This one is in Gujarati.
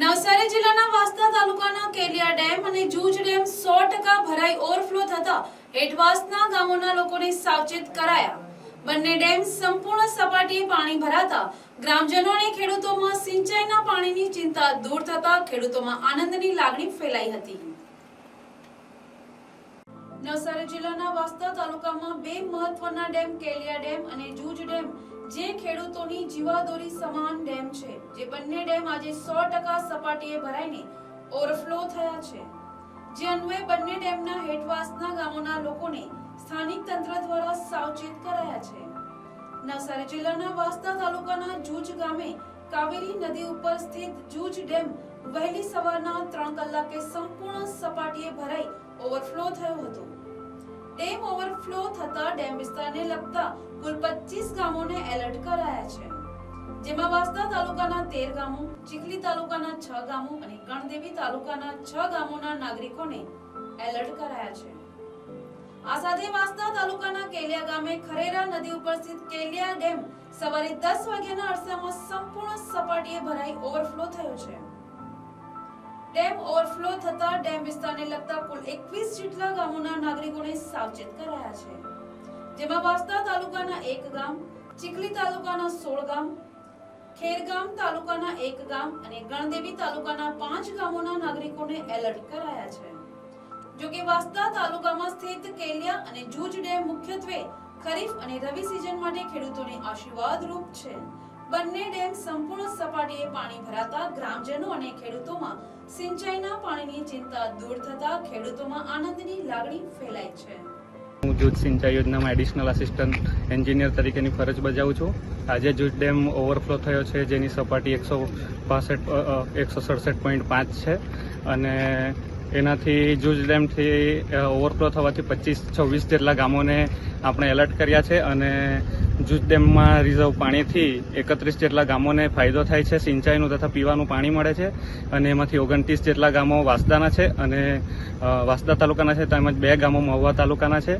નવસારી જિલ્લાના વાસ્તા તાલુકાના કેલિયા ડેમ અને જૂજ ડેમ સો ટકા ભરાઈ ઓવરફ્લો થતા હેઠવાસના ગામોના લોકોને સાવચેત કરાયા. બંને ડેમ સંપૂર્ણ સપાટીએ પાણી ભરાતા ગ્રામજનો અને ખેડૂતોમાં સિંચાઈના પાણીની ચિંતા દૂર થતા ખેડૂતોમાં આનંદની લાગણી ફેલાઈ હતી. નવસારી જિલ્લાના વાસ્તા તાલુકામાં બે મહત્વના ડેમ, કેલિયા ડેમ અને જૂજ ડેમ, જે ખેડૂતોની જીવાદોરી સમાન ડેમ છે, જે બંને ડેમ આજે સો ટકા સપાટીએ ભરાઈને ઓવરફ્લો થયા છે. જે અન્વયે બંને ડેમના હેઠવાસના ગામોના લોકોને સ્થાનિક તંત્ર દ્વારા સાવચેત કરાયા છે. નવસારી જિલ્લાના વાસ્તા તાલુકાના જૂજ ગામે કાવેરી નદી ઉપર સ્થિત જૂજ ડેમ વહેલી સવારના ત્રણ કલાકે સંપૂર્ણ સપાટીએ ભરાઈ ઓવરફ્લો થયો હતો. ડેમ ઓવરફ્લો થતા ડેમ વિસ્તારને લગતા કુલ 25 ગામોને એલર્ટ કરાયા છે. જેમાં વાસ્તા તાલુકાના 13 ગામો, ચીખલી તાલુકાના 6 ગામો અને કણદેવી તાલુકાના 6 ગામોના નાગરિકોને એલર્ટ કરાયા છે. આ સાથે વાસ્તા તાલુકાના કેલિયા ગામે ખરેરા નદી ઉપર સ્થિત કેલિયા ડેમ સવારે 10 વાગ્યાના અરસામાં સંપૂર્ણ સપાટીએ ભરાઈ ઓવરફ્લો થયો છે. ડેમ ઓવરફ્લો થતા ડેમ વિસ્તારને લગતા કુલ 21 જેટલા ગામોના નાગરિકોને સાવચેત કરાયા છે. જેમાં વાસ્તા તાલુકાના એક ગામ, ચીખલી તાલુકાના 16 ગામ ખેરગામ તાલુકાના એક ગામ અને ગણદેવી તાલુકાના પાંચ ગામોના નાગરિકોને એલર્ટ કરાયા છે. જો કે વાસ્તા તાલુકામાં સ્થિત કેલિયા અને જૂજ ડેમ મુખ્યત્વે ખરીફ અને રવિ સિઝન માટે ખેડૂતોને આશીર્વાદરૂપ છે. બંને ડેમ સંપૂર્ણ સપાટીએ પાણી ભરાતા ગ્રામજનો અને ખેડૂતોમાં સિંચાઈના પાણીની ચિંતા દૂર થતા ખેડૂતોમાં આનંદની લાગણી ફેલાઈ છે. હું જૂથ સિંચાઈ યોજનામાં એડિશનલ આસિસ્ટન્ટ એન્જિનિયર તરીકેની ફરજ બજાવું છું. આજે જૂથ ડેમ ઓવરફ્લો થયો છે, જેની સપાટી એકસો પાસઠ એકસો સડસઠ પોઈન્ટ પાંચ છે. અને એનાથી જૂજ ડેમથી ઓવરફ્લો થવાથી પચીસ છવ્વીસ જેટલા ગામોને આપણે એલર્ટ કર્યા છે. અને જૂજ ડેમમાં રિઝર્વ પાણીથી એકત્રીસ જેટલા ગામોને ફાયદો થાય છે, સિંચાઈનું તથા પીવાનું પાણી મળે છે અને એમાંથી ઓગણત્રીસ જેટલા ગામો વાસદાના છે અને વાસદા તાલુકાના છે, તેમજ બે ગામો મહુવા તાલુકાના છે.